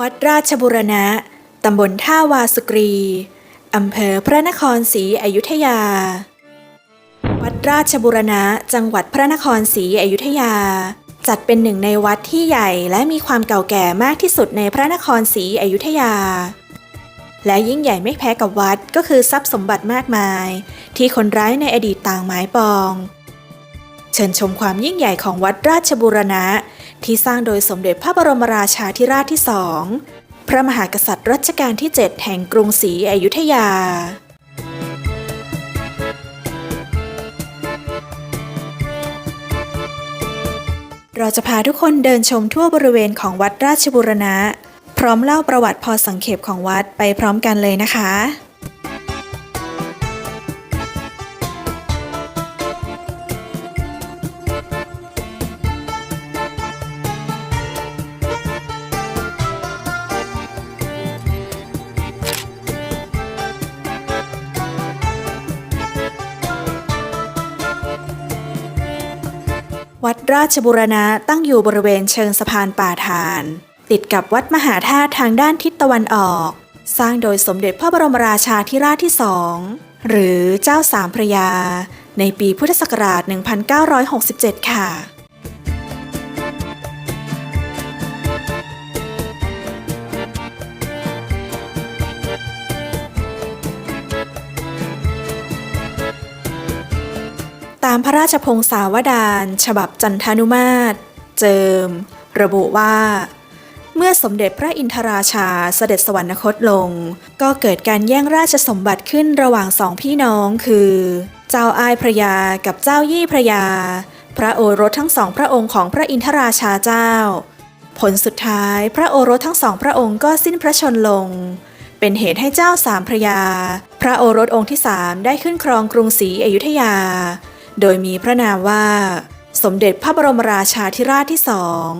วัดราชบุรณะ ตำบลท่าวาสุกรี อำเภอพระนครศรีอยุธยา วัดราชบุรณะ จังหวัดพระนครศรีอยุธยา จัดเป็นหนึ่งในวัดที่ใหญ่และมีความเก่าแก่มากที่สุดในพระนครศรีอยุธยา และยิ่งใหญ่ไม่แพ้กับวัดก็คือทรัพย์สมบัติมากมาย ที่คนร้ายในอดีตต่างหมายปอง เชิญชมความยิ่งใหญ่ของวัดราชบุรณะ ที่สร้างโดยสมเด็จพระบรมราชาธิราชที่สองพระมหากษัตริย์รัชกาลที่ 7 แห่งกรุงศรีอยุธยา เราจะพาทุกคนเดินชมทั่วบริเวณของวัดราชบุรณะ พร้อมเล่าประวัติพอสังเขปของวัดไปพร้อมกันเลยนะคะ วัดราชบุรณะตั้งอยู่บริเวณเชิงสะพานป่าฐาน ติดกับวัดมหาธาตุทางด้านทิศตะวันออก สร้างโดยสมเด็จพระบรมราชาธิราชที่สองหรือเจ้าสามพระยา ในปีพุทธศักราช 1967 ค่ะามพระราชพงศาวดารฉบับจันทานุมาตร เจิม ระบุว่า เมื่อสมเด็จพระอินทราชาเสด็จสวรรคตลง ก็เกิดการแย่งราชสมบัติขึ้นระหว่างสองพี่น้องคือ เจ้าอ้ายพระยากับเจ้ายี่พระยา พระโอรสทั้งสองพระองค์ของพระอินทราชาเจ้า ผลสุดท้ายพระโอรสทั้งสองพระองค์ก็สิ้นพระชนลงเป็นเหตุให้เจ้าสามพระยา พระโอรสองค์ที่สามได้ขึ้นครองกรุงศรีอยุธยา โดยมีพระนามว่า สมเด็จพระบรมราชาธิราชที่สอง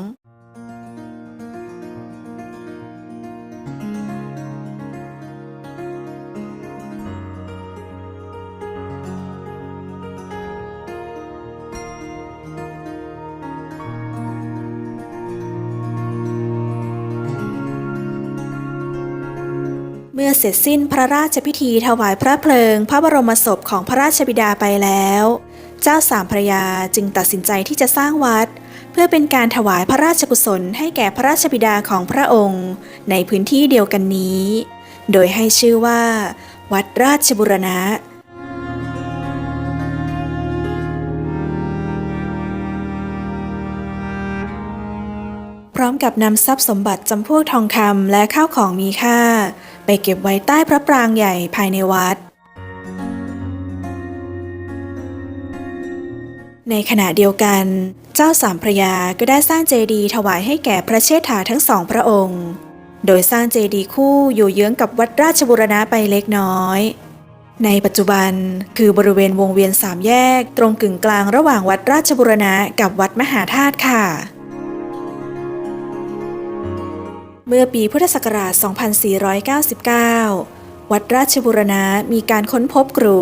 เมื่อเสร็จสิ้นพระราชพิธีถวายพระเพลิง พระบรมศพของพระราชบิดาไปแล้ว เจ้าสามพระยาจึงตัดสินใจที่จะสร้างวัด เพื่อเป็นการถวายพระราชกุศลให้แก่พระราชบิดาของพระองค์ ในพื้นที่เดียวกันนี้ โดยให้ชื่อว่า วัดราชบุรณะพร้อมกับนำทรัพย์สมบัติจำพวกทองคำและข้าวของมีค่า ไปเก็บไว้ใต้พระปรางใหญ่ภายในวัด ในขณะเดียวกัน เจ้าสามพระยาก็ได้สร้างเจดีย์ถวายให้แก่พระเชษฐาทั้งสองพระองค์ โดยสร้างเจดีย์คู่อยู่เยื้องกับวัดราชบุรณะไปเล็กน้อย ในปัจจุบันคือบริเวณวงเวียนสามแยก ตรงกึ่งกลางระหว่างวัดราชบุรณะกับวัดมหาธาตุค่ะ เมื่อปีพุทธศักราช 2499 วัดราชบุรณะมีการค้นพบกรุ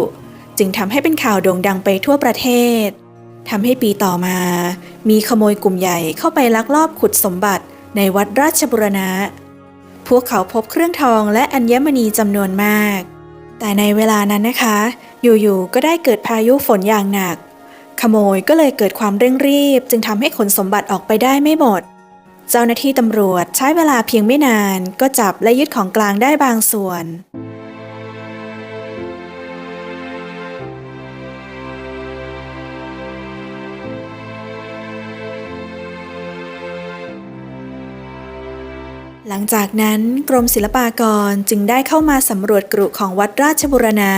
จึงทำให้เป็นข่าวโด่งดังไปทั่วประเทศ ทำให้ปีต่อมา มีขโมยกลุ่มใหญ่เข้าไปลักลอบขุดสมบัติในวัดราชบุรณะ พวกเขาพบเครื่องทองและอัญมณีจำนวนมาก แต่ในเวลานั้นนะคะ อยู่ๆ ก็ได้เกิดพายุฝนอย่างหนัก ขโมยก็เลยเกิดความเร่งรีบ จึงทำให้ขนสมบัติออกไปได้ไม่หมด เจ้าหน้าที่ตำรวจใช้เวลาเพียงไม่นาน ก็จับและยึดของกลางได้บางส่วน หลังจากนั้นกรมศิลปากรจึงได้เข้ามาสำรวจกรุของวัดราชบุรณะ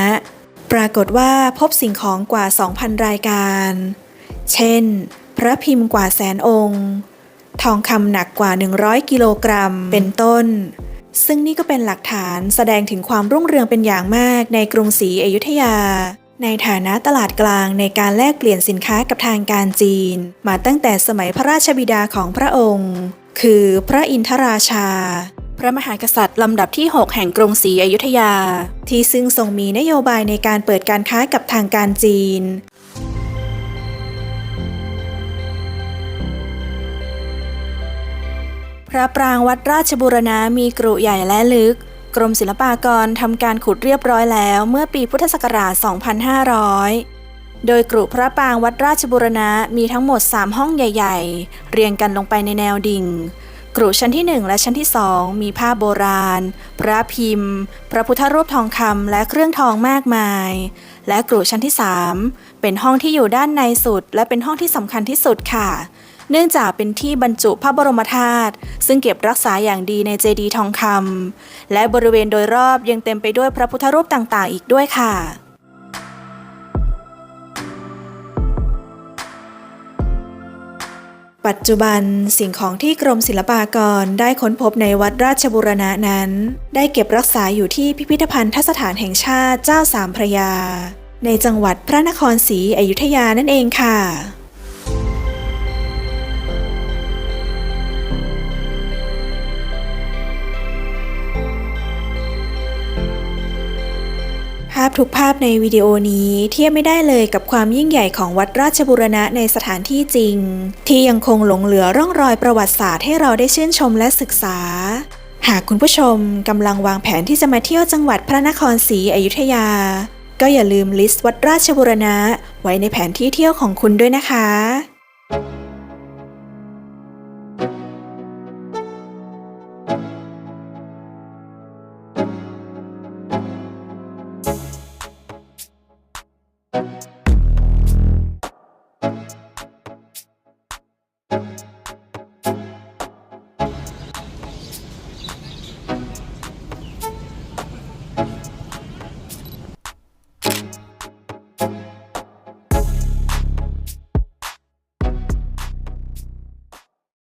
ปรากฏว่าพบสิ่งของกว่า 2,000 รายการ เช่น พระพิมพ์กว่าแสนองค์ ทองคำหนักกว่า 100 กิโลกรัม เป็นต้น ซึ่งนี่ก็เป็นหลักฐานแสดงถึงความรุ่งเรืองเป็นอย่างมากในกรุงศรีอยุธยา ในฐานะตลาดกลางในการแลกเปลี่ยนสินค้ากับทางการจีน มาตั้งแต่สมัยพระราชบิดาของพระองค์ คือพระอินทราชา พระมหากษัตริย์ลำดับที่ 6 แห่งกรุงศรีอยุธยา ที่ซึ่งทรงมีนโยบายในการเปิดการค้ากับทางการจีนพระปรางวัดราชบูรณะมีกรุใหญ่และลึก กรมศิลปากรทำการขุดเรียบร้อยแล้วเมื่อปีพุทธศักราช 2500 โดยกรุพระปรางวัดราชบูรณะมีทั้งหมด 3 ห้องใหญ่ ๆ เรียงกันลงไปในแนวดิ่ง กรุชั้นที่ 1 และชั้นที่ 2 มีผ้าโบราณ พระพิมพ์ พระพุทธรูปทองคำและเครื่องทองมากมาย และกรุชั้นที่ 3 เป็นห้องที่อยู่ด้านในสุด และเป็นห้องที่สำคัญที่สุดค่ะ เนื่องจากเป็นที่บรรจุพระบรมธาตุซึ่งเก็บรักษาอย่างดีในเจดีย์ทองคำและบริเวณโดยรอบยังเต็มไปด้วยพระพุทธรูปต่างๆ อีกด้วยค่ะ ปัจจุบันสิ่งของที่กรมศิลปากรได้ค้นพบในวัดราชบุรณะนั้น ได้เก็บรักษาอยู่ที่พิพิธภัณฑสถานแห่งชาติเจ้าสามพระยา ในจังหวัดพระนครศรีอยุธยานั่นเองค่ะาพทุกภาพในวิดีโอนี้เทียบไม่ได้เลยกับความยิ่งใหญ่ของวัดราชบุรณะในสถานที่จริง ที่ยังคงหลงเหลือร่องรอยประวัติศาสตร์ให้เราได้ชื่นชมและศึกษา หากคุณผู้ชมกำลังวางแผนที่จะมาเที่ยวจังหวัดพระนครศรีอยุธยา ก็อย่าลืมลิสต์วัดราชบุรณะไว้ในแผนที่เที่ยวของคุณด้วยนะคะ